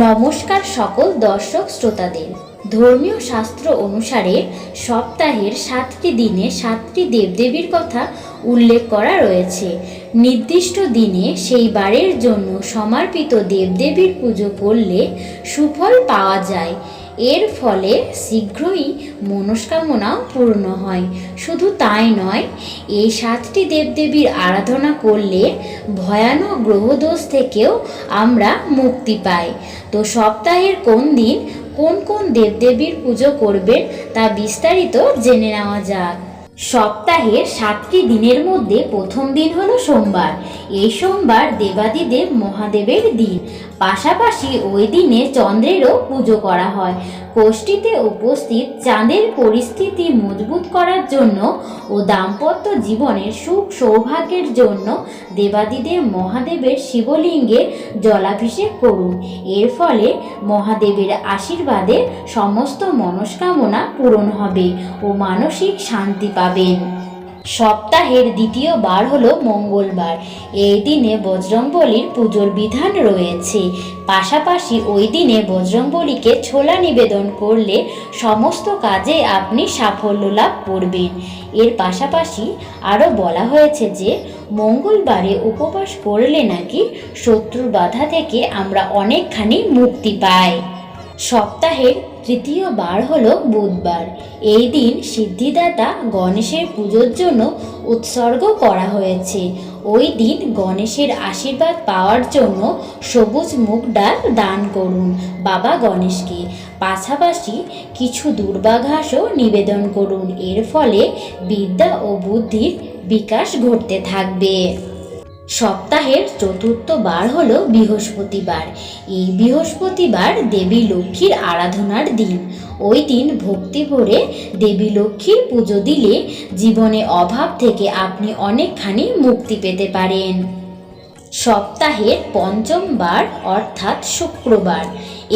নমস্কার সকল দর্শক শ্রোতাদের। ধর্মীয় শাস্ত্র অনুসারে সপ্তাহের সাতটি দিনে সাতটি দেবদেবীর কথা উল্লেখ করা রয়েছে। নির্দিষ্ট দিনে সেই বারের জন্য সমর্পিত দেবদেবীর পুজো করলে সুফল পাওয়া যায়। এর ফলে শীঘ্রই মনস্কামনা পূর্ণ হয়। শুধু তাই নয়, এই সাতটি দেবদেবীর আরাধনা করলে ভয়ানক গ্রহদোষ থেকেও আমরা মুক্তি পাই। তো সপ্তাহের কোন দিন কোন কোন দেবদেবীর পুজো করবেন তা বিস্তারিত জেনে নেওয়া যাক। সপ্তাহের সাতটি দিনের মধ্যে প্রথম দিন হলো সোমবার। এই সোমবার দেবাদিদেব মহাদেবের দিন। পাশাপাশি ওই দিনে চন্দ্রেরও পুজো করা হয়। কোষ্ঠীতে উপস্থিত চাঁদের পরিস্থিতি মজবুত করার জন্য ও দাম্পত্য জীবনের সুখ সৌভাগ্যের জন্য দেবাদিদেব মহাদেবের শিবলিঙ্গে জলাভিষেক করুন। এর ফলে মহাদেবের আশীর্বাদে সমস্ত মনস্কামনা পূরণ হবে ও মানসিক শান্তি পাবেন সপ্তাহের দ্বিতীয় বার হলো মঙ্গলবার। এই দিনে বজরংবলীর পুজোর বিধান রয়েছে। পাশাপাশি ওই দিনে বজরংবলীকে ছোলা নিবেদন করলে সমস্ত কাজে আপনি সাফল্য লাভ করবেন। এর পাশাপাশি আরও বলা হয়েছে যে, মঙ্গলবারে উপবাস করলে নাকি শত্রুর বাধা থেকে আমরা অনেকখানি মুক্তি পাই। সপ্তাহের তৃতীয় বার হলো বুধবার। এই দিন সিদ্ধিদাতা গণেশের পুজোর জন্য উৎসর্গ করা হয়েছে। ওই দিন গণেশের আশীর্বাদ পাওয়ার জন্য সবুজ মুগ ডাল দান করুন বাবা গণেশকে। পাশাপাশি কিছু দুর্বাঘাসও নিবেদন করুন। এর ফলে বিদ্যা ও বুদ্ধির বিকাশ ঘটতে থাকবে। সপ্তাহের চতুর্থ বার হল বৃহস্পতিবার। এই বৃহস্পতিবার দেবী লক্ষ্মীর আরাধনার দিন। ওই দিন ভক্তি ভরে দেবী লক্ষ্মীর পুজো দিলে জীবনে অভাব থেকে আপনি অনেকখানি মুক্তি পেতে পারেন। সপ্তাহের পঞ্চম বার অর্থাৎ শুক্রবার।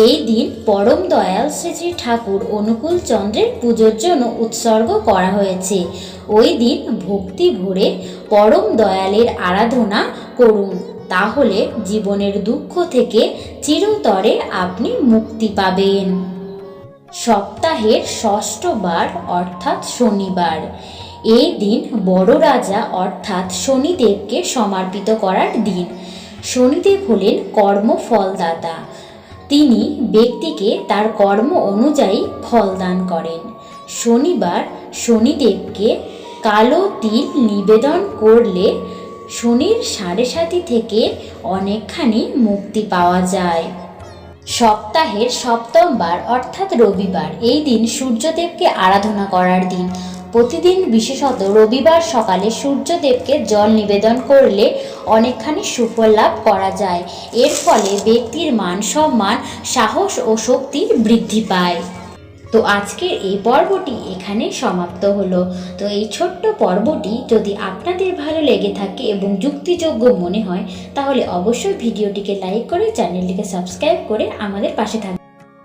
এই দিন পরম দয়াল শ্রী শ্রী ঠাকুর অনুকূল চন্দ্রের পুজোর জন্য উৎসর্গ করা হয়েছে। ওই দিন ভক্তি ভরে পরম দয়ালের আরাধনা করুন। তাহলে জীবনের দুঃখ থেকে চিরতরে আপনি মুক্তি পাবেন। সপ্তাহের ষষ্ঠ বার, অর্থাৎ শনিবার। এই দিন বড় রাজা, অর্থাৎ শনিদেবকে সমর্পিত করার দিন। শনিদেব হলেন কর্মফলদাতা। তিনি ব্যক্তিকে তার কর্ম অনুযায়ী ফল দান করেন। শনিবার শনিদেবকে কালো তিল নিবেদন করলে শনির সাড়ে সাতি থেকে অনেকখানি মুক্তি পাওয়া যায়। সপ্তাহের সপ্তমবার অর্থাৎ রবিবার, এই দিন সূর্যদেবকে আরাধনা করার দিন। প্রতিদিন বিশেষত রবিবার সকালে সূর্যদেবকে জল নিবেদন করলে অনেকখানি সুফল লাভ করা যায়। এর ফলে ব্যক্তির মান সম্মান, সাহস ও শক্তির বৃদ্ধি পায়। তো আজকের এই পর্বটি এখানে সমাপ্ত হলো। তো এই ছোট্ট পর্বটি যদি আপনাদের ভালো লেগে থাকে এবং যুক্তিযোগ্য মনে হয়, তাহলে অবশ্যই ভিডিওটিকে লাইক করে চ্যানেলটিকে সাবস্ক্রাইব করে আমাদের পাশে থাকবেন।